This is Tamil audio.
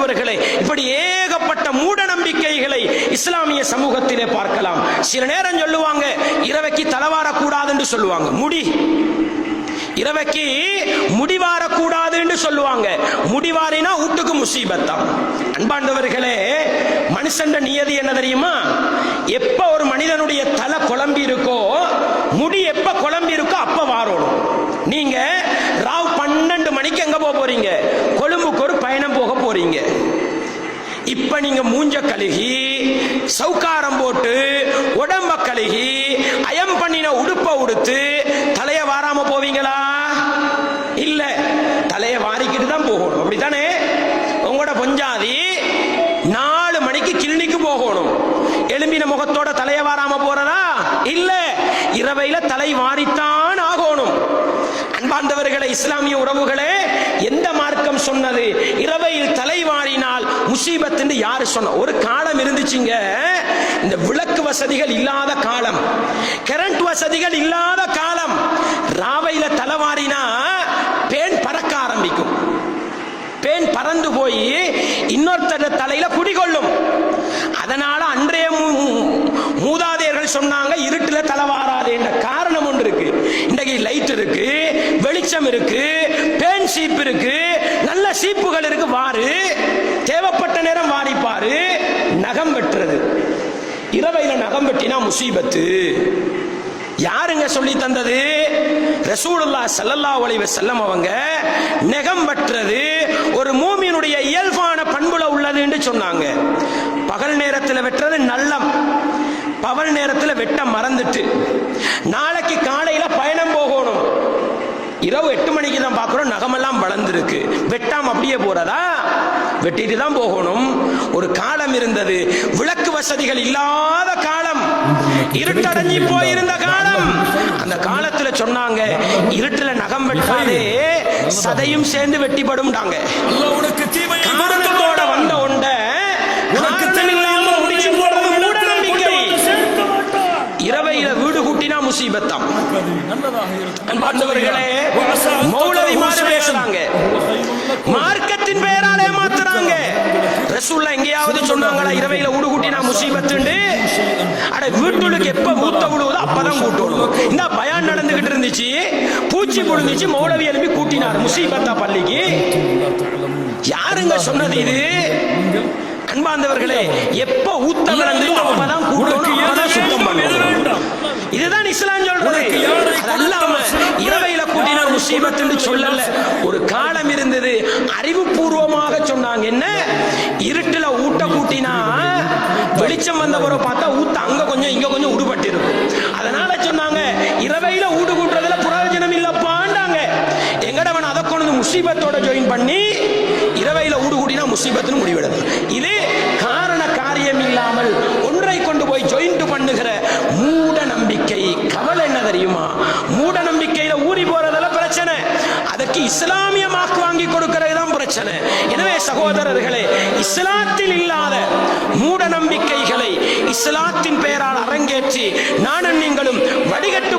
அன்பாண்டவர்களே இப்படி ஏகப்பட்ட மூட நம்பிக்கைகளை இஸ்லாமிய சமூகத்திலே பார்க்கலாம். சில நேரம் சொல்லுவாங்க இரவைக்கு தலவாரக்கூடாது என்று சொல்லுவாங்க. முடி. இரவைக்கு முடிவாரக்கூடாது என்று சொல்லுவாங்க. முடிவாரினா வீட்டுக்கு முசீபத்தான் அன்பாண்டவர்களே மனுஷன் நியதி என்ன தெரியுமா? எப்ப ஒரு மனிதனுடைய தலை குழம்பி இருக்கோ முடி எப்ப குழம்பி இருக்கோ அப்ப வாரோடும் நீங்க இப்ப நீங்க மூஞ்ச கழுகி சவுக்காரம் போட்டு உடம்ப கழுகி அயம் பண்ணின உடுப்ப உடுத்து தலைய வாராம போவீங்களா? இல்ல தலைய வாரிக்கிட்டு தான் போகணும். அப்படித்தானே? உங்களோட பொஞ்சாதி நாலு மணிக்கு கிளினிக்கு போகணும். எலும்பின முகத்தோட தலைய வாராம போறதா? இல்ல இரவையில தலை வாரித்தான் ஆகணும். அன்பார்ந்தவர்களே இஸ்லாமிய உறவுகளே எந்த மார்க்கம் சொன்னது? இரவையில் தலைவாரினால் முசீபத் என்று யாரு சொன்ன? ஒரு காலம் இருந்துச்சுங்க. இந்த விளக்கு வசதிகள் இல்லாத காலம். கரண்ட் வசதிகள் இல்லாத காலம். ராவையில தலைவாரினா பேன் பறக்க ஆரம்பிக்கும். பேன் பறந்து போய் இன்னொருத்தர் தலையில குடிகொள்ளும். அதனால அன்றைய மூதாதையர்கள் சொன்னாங்க இருட்டுல தலைவாராது. என்ற காரணம் ஒன்று இருக்கு. இன்றைக்கு லைட் இருக்கு வெளிச்சம் இருக்கு சீப் இருக்கு. நல்ல சீப்புகள் இருக்கு வாரு. தேவைப்பட்ட நேரம் வாரிப்பாரு நகம் வெட்டுறது. இரவையில நகம் வெட்டினா முசீபத்து. யாருங்க சொல்லி தந்தது? ரசூலுல்லாஹ் சல்லல்லா ஒளிவ செல்லம் அவங்க நெகம் வெட்டுறது ஒரு மூமியினுடைய இயல்பான பண்புல உள்ளது என்று சொன்னாங்க. பகல் நேரத்தில் வெட்டுறது நல்லம். பகல் நேரத்தில் வெட்ட மறந்துட்டு. நாளைக்கு இரவு எட்டு மணிக்கு தான் பார்க்குறோம். நகமெல்லாம் வளர்ந்துருக்கு. வெட்டாம அப்படியே போறதா? வெட்டிட்டு தான் போகணும். ஒரு காலம் இருந்தது. விளக்கு வசதிகள் இல்லாத காலம். இருட்டடைஞ்சி போயிருந்த காலம். அந்த காலத்துல சொன்னாங்க இருட்டுல நகம் வெட்டாதே. சதையும் சேர்ந்து வெட்டிப்படும்டாங்க. நல்லதாக இருக்கும். அன்பார்ந்தவர்களே மௌலவி மாதிரி பேசுறாங்க. மார்க்கத்தின் பெயரால் ஏமாத்துறாங்க. ரசூல்லா எங்கேயாவது சொன்னாங்களா இரவையில ஊடு கூட்டினா முசீபத்துண்டு அட வீட்டுக்கு எப்ப மூத்த விழுவுதோ அப்பதான் கூட்டணும் இந்த பயான் நடந்துகிட்டு இருந்துச்சு. பூச்சி புழுந்துச்சு மௌலவி எழுப்பி கூட்டினார் முசீபத்தா பள்ளிக்கு. யாருங்க சொன்னது இது? அன்பார்ந்தவர்களே எப்ப ஊத்த விளந்து அப்பதான் கூட்டணும் அப்பதான் சுத்தம் பண்ணணும் இதுதான் இஸ்லாம் சொல்றது அது அல்லாம இரவையில கூட்டினா முசீபத் என்று சொல்லல ஒரு காலம் இருந்தது. அறிவுபூர்வமாக சொன்னாங்க. என்ன? இருட்டுல ஊட்ட கூட்டினா வெளிச்சம் வந்தவரை பார்த்தா ஊத்த அங்க கொஞ்சம் இங்க கொஞ்சம் உடுபட்டு இருக்கும் அதனால சொன்னாங்க இரவையில ஊடு கூட்டுறதுல புரோஜனம் இல்லப்பாண்டாங்க எங்கடவன் அதை கொண்டு முசீபத்தோட ஜாயின் பண்ணி இரவையில ஊடு கூட்டினா முசீபத்துன்னு முடிவெடுத்து. இது காரண காரியம் இல்லை ஒன்றை கொண்டு போய் ஜாயிண்ட் பண்ணுகிற மூட நம்பிக்கை கவலை என்ன தெரியுமா மூட நம்பிக்கையில ஊறி போறதெல்லாம் பிரச்சனை அதற்கு இஸ்லாமியமாக்கு வாங்கி கொடுக்கிறது தான் பிரச்சனை. எனவே சகோதரர்களே இஸ்லாத்தில் இல்லாத மூட நம்பிக்கைகளை இஸ்லாத்தின் பெயரால் அரங்கேற்றி நானும் நீங்களும் வடிகட்டு